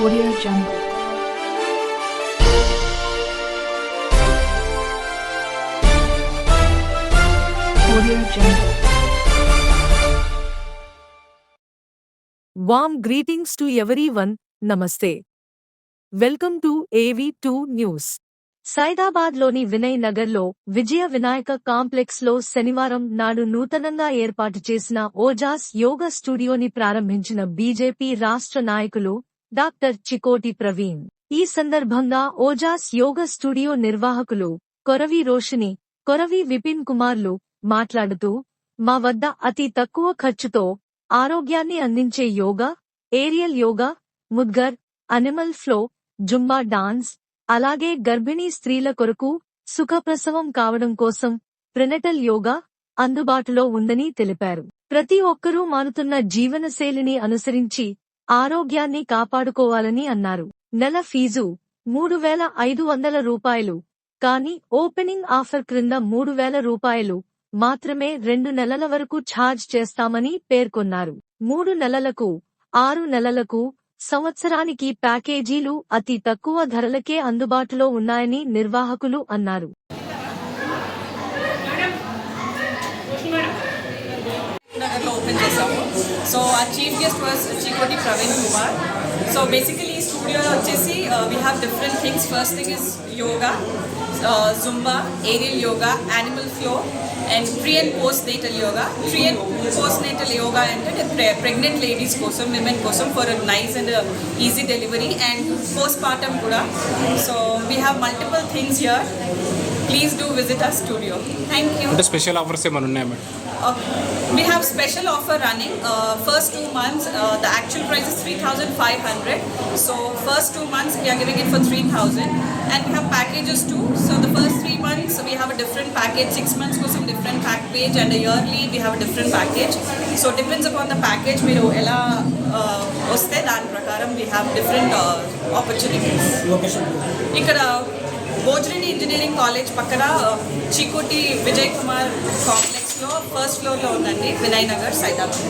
Audio Jungle. Audio Jungle. Warm greetings to everyone, Namaste. Welcome to AV two news సైదాబాద్లోని వినయ్ నగర్లో విజయ వినాయక కాంప్లెక్స్లో శనివారం నాడు నూతనంగా ఏర్పాటు చేసిన ఓజాస్ యోగా స్టూడియోని ప్రారంభించిన బీజేపీ రాష్ట్ర నాయకులు డాక్టర్ చికోటి ప్రవీణ్. ఈ సందర్భంగా ఓజాస్ యోగ స్టూడియో నిర్వాహకులు కొరవి రోషిని కొరవి విపిన్ కుమార్లు మాట్లాడుతూ మా వద్ద అతి తక్కువ ఖర్చుతో ఆరోగ్యాన్ని అందించే yoga aerial yoga mudgar animal flow Zumba dance అలాగే గర్భిణీ స్త్రీల కొరకు సుఖప్రసవం కావడం కోసం ప్రినటల్ యోగా అందుబాటులో ఉందని తెలిపారు. ప్రతి ఒక్కరూ మారుతున్న జీవనశైలిని అనుసరించి ఆరోగ్యాన్ని కాపాడుకోవాలని అన్నారు. నెల ఫీజు మూడు వేల ఐదు వందల రూపాయలు. కానీ ఓపెనింగ్ ఆఫర్ క్రింద మూడు వేల రూపాయలు మాత్రమే రెండు నెలల వరకు ఛార్జ్ చేస్తామని పేర్కొన్నారు. మూడు నెలలకు ఆరు నెలలకు సంవత్సరానికి ప్యాకేజీలు అతి తక్కువ ధరలకే అందుబాటులో ఉన్నాయని నిర్వాహకులు అన్నారు. సో ఆ chief guest was Chikoti Praveen Kumar so basically ఈ స్టూడియోలో వచ్చేసి we have different things first thing is yoga Zumba aerial yoga animal flow and pre and post natal yoga pre and post natal yoga అంటే pregnant ladies కోసం women కోసం for nice and easy delivery and postpartum కూడా so we have multiple things here Please do visit our studio thank you అంటే special offers ఏమైనా ఉన్నాయా madam Uh, we have special offer running. Uh, first two months, uh, the actual price is 3500 So first two months, we are giving it for 3000 And we have packages too. So the first three months, we have a different package. Six months for some different package. And a yearly, we have a different package. So depends upon the package. మీరు ఎలా uh, వస్తే దాని ప్రకారం we have different uh, opportunities. ఇక్కడ భోజనని engineering college పక్కన చికోటి విజయ్ కుమార్ కాంప్లెక్స్లో first ఫ్లోర్లో ఉందండి వినయ్ నగర్ సైదాబాద్